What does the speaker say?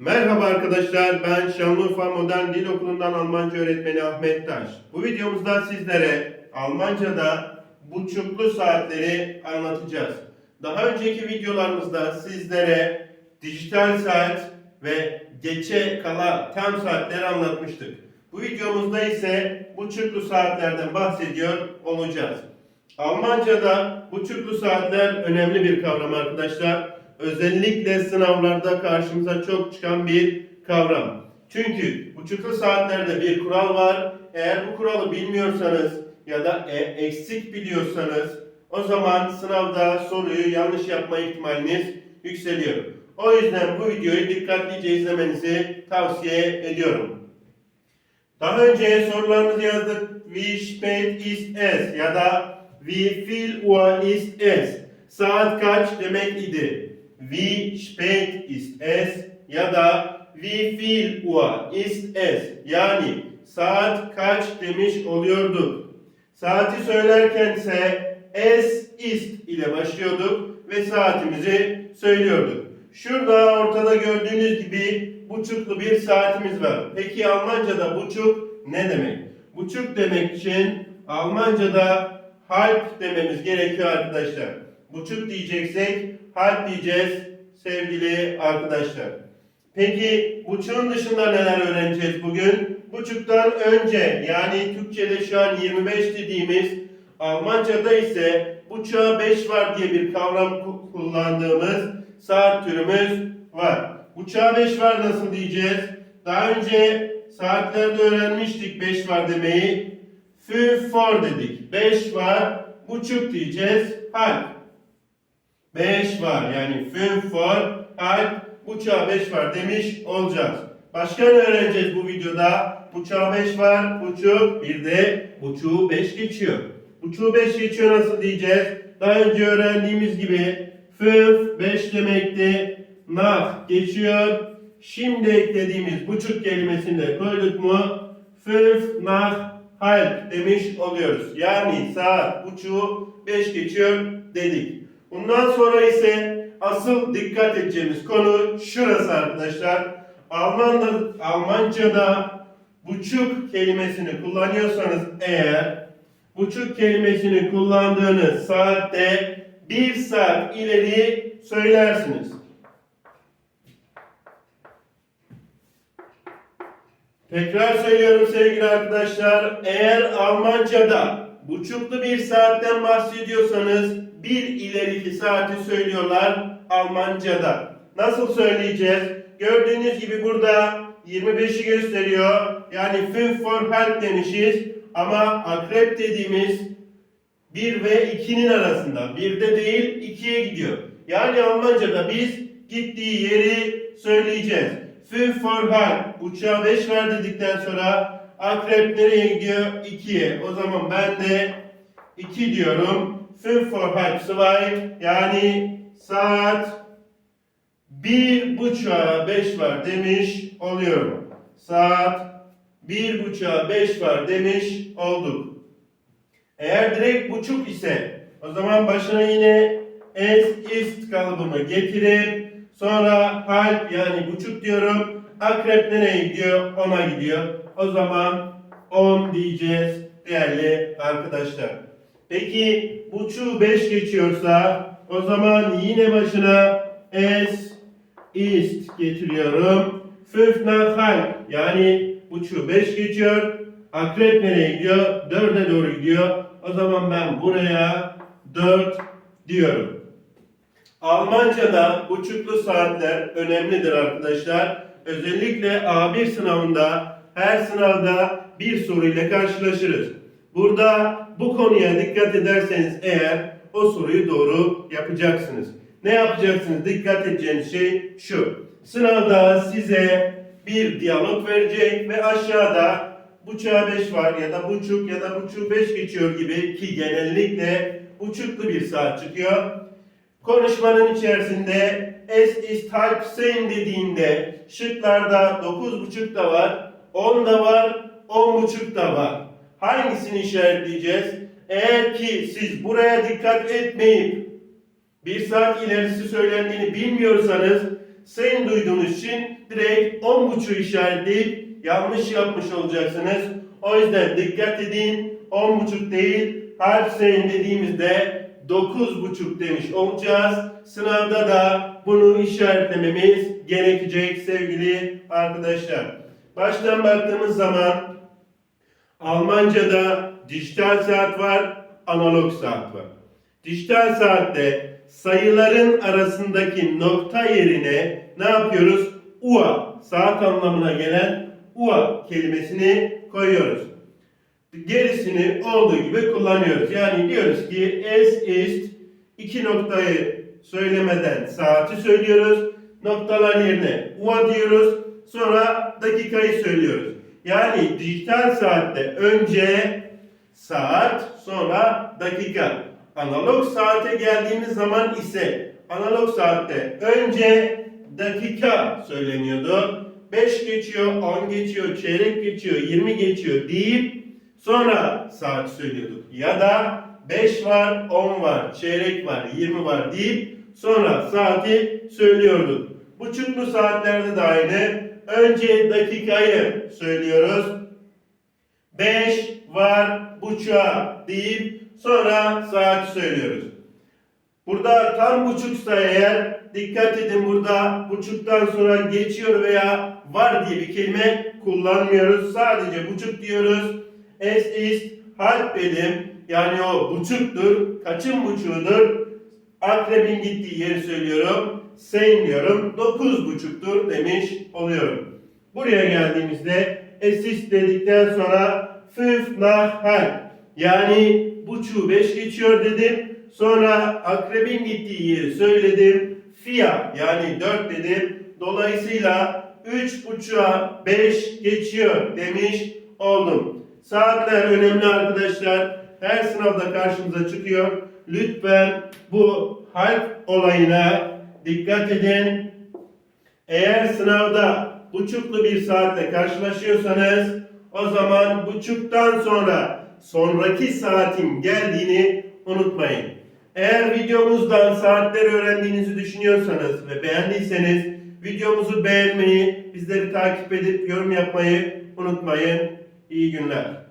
Merhaba arkadaşlar, ben Şanlıurfa Modern Dil Okulu'ndan Almanca öğretmeni Ahmet Taş. Bu videomuzda sizlere Almanca'da buçuklu saatleri anlatacağız. Daha önceki videolarımızda sizlere dijital saat ve geçe kala tam saatleri anlatmıştık. Bu videomuzda ise buçuklu saatlerden bahsediyor olacağız. Almanca'da buçuklu saatler önemli bir kavram arkadaşlar. Özellikle sınavlarda karşımıza çok çıkan bir kavram. Çünkü buçuklu saatlerde bir kural var. Eğer bu kuralı bilmiyorsanız ya da e, eksik biliyorsanız o zaman sınavda soruyu yanlış yapma ihtimaliniz yükseliyor. O yüzden bu videoyu dikkatlice izlemenizi tavsiye ediyorum. Daha önce sorularımızı yazdık. Wie spät ist es? Ya da Wie viel Uhr ist es? Saat kaç demek idi? Wie spät ist es? Ya da Wie viel Uhr ist es? Yani saat kaç demiş oluyorduk. Saati söylerken ise es ist ile başlıyorduk ve saatimizi söylüyorduk. Şurada ortada gördüğünüz gibi buçuklu bir saatimiz var. Peki Almanca'da buçuk ne demek? Buçuk demek için Almanca'da halb dememiz gerekiyor arkadaşlar. Buçuk diyeceksek halb diyeceğiz sevgili arkadaşlar. Peki buçuğun dışında neler öğreneceğiz bugün? Buçuktan önce yani Türkçe'de şu an 25 dediğimiz Almanca'da ise buçuğa 5 var diye bir kavram ku- kullandığımız saat türümüz var. Buçuğa 5 var nasıl diyeceğiz? Daha önce saatlerde öğrenmiştik 5 var demeyi. Fünf var dedik. 5 var. Buçuk diyeceğiz. Halb. 5 var. Yani fünf var. Halb. Buçuğa 5 var demiş olacağız. Başka ne öğreneceğiz bu videoda? Buçuğa 5 var. Buçuk. Bir de buçuğu 5 geçiyor. Buçuğu 5 geçiyor nasıl diyeceğiz? Daha önce öğrendiğimiz gibi fünf 5 demekti. Nach geçiyor. Şimdi eklediğimiz buçuk kelimesini de koyduk mu? Fünf nach halb demiş oluyoruz. Yani saat buçuğu 5 geçiyor dedik. Bundan sonra ise asıl dikkat edeceğimiz konu şurası arkadaşlar. Almanca, Almanca'da buçuk kelimesini kullanıyorsanız eğer buçuk kelimesini kullandığınız saatte bir saat ileri söylersiniz. Tekrar söylüyorum sevgili arkadaşlar. Eğer Almanca'da buçuklu bir saatten bahsediyorsanız bir ileriki saati söylüyorlar Almanca'da. Nasıl söyleyeceğiz? Gördüğünüz gibi burada 25'i gösteriyor. Yani fünf for halb demişiz. Ama akrep dediğimiz 1 ve 2'nin arasında. 1'de değil 2'ye gidiyor. Yani Almanca'da biz gittiği yeri söyleyeceğiz. Fünf for halb. Uçağa 5 ver dedikten sonra akrep nereye gidiyor? 2'ye. O zaman ben de 2 diyorum. Fünf for halb zwei. Yani saat bir buçuğa 5 var demiş oluyorum. Saat bir buçuğa 5 var demiş olduk. Eğer direkt buçuk ise o zaman başına yine es ist kalıbımı getirip sonra halp yani buçuk diyorum. Akrep nereye gidiyor? Ona gidiyor. O zaman 10 diyeceğiz değerli arkadaşlar. Peki buçuğu 5 geçiyorsa o zaman yine başına es ist getiriyorum. Fünf nach halb yani buçuğu 5 geçiyor. Akrep nereye gidiyor? 4'e doğru gidiyor. O zaman ben buraya 4 diyorum. Almanca'da buçuklu saatler önemlidir arkadaşlar. Özellikle A1 sınavında her sınavda bir soruyla karşılaşırız. Burada bu konuya dikkat ederseniz eğer o soruyu doğru yapacaksınız. Ne yapacaksınız? Dikkat edeceğiniz şey şu. Sınavda size bir diyalog verecek ve aşağıda buçuğa 5 var ya da buçuk ya da buçuk 5 geçiyor gibi ki genellikle buçuklu bir saat çıkıyor. Konuşmanın içerisinde es ist halb zehn dediğinde şıklarda 9.5 da var, 10 da var, 10.5 da var. Hangisini işaretleyeceğiz? Eğer ki siz buraya dikkat etmeyip bir saat ilerisi söylendiğini bilmiyorsanız sayın duyduğunuz için direkt 10.5'u işaretleyip yanlış yapmış olacaksınız. O yüzden dikkat edin. 10.5 değil, harf sayın dediğimizde 9.5 demiş olacağız. Sınavda da bunu işaretlememiz gerekecek sevgili arkadaşlar. Baştan baktığımız zaman Almanca'da dijital saat var, analog saat var. Dijital saatte sayıların arasındaki nokta yerine ne yapıyoruz? UA, saat anlamına gelen UA kelimesini koyuyoruz. Gerisini olduğu gibi kullanıyoruz. Yani diyoruz ki es ist iki noktayı söylemeden saati söylüyoruz. Noktalar yerine UA diyoruz. Sonra dakikayı söylüyoruz. Yani dijital saatte önce saat sonra dakika. Analog saate geldiğimiz zaman ise analog saatte önce dakika söyleniyordu. 5 geçiyor, 10 geçiyor, çeyrek geçiyor, 20 geçiyor deyip sonra saat söylüyorduk. Ya da 5 var, 10 var, çeyrek var, 20 var deyip sonra saati söylüyorduk. Buçuklu saatlerde de aynı. Önce dakikayı söylüyoruz. 5 var buçuğa deyip sonra saat söylüyoruz. Burada tam buçuksa eğer dikkat edin burada buçuktan sonra geçiyor veya var diye bir kelime kullanmıyoruz. Sadece buçuk diyoruz. Es ist halb benim yani o buçuktur. Kaçın buçuğudur? Akrebin gittiği yeri söylüyorum. Sein diyorum. Dokuz buçuktur demiş oluyorum. Buraya geldiğimizde es ist dedikten sonra fünf nach halb yani buçuğu beş geçiyor dedim. Sonra akrebin gittiği yeri söyledim. Fia yani dört dedim. Dolayısıyla üç buçuğa beş geçiyor demiş oldum. Saatler önemli arkadaşlar. Her sınavda karşımıza çıkıyor. Lütfen bu harf olayına dikkat edin. Eğer sınavda buçuklu bir saatle karşılaşıyorsanız o zaman buçuktan sonra sonraki saatin geldiğini unutmayın. Eğer videomuzdan saatleri öğrendiğinizi düşünüyorsanız ve beğendiyseniz videomuzu beğenmeyi, bizleri takip edip yorum yapmayı unutmayın. İyi günler.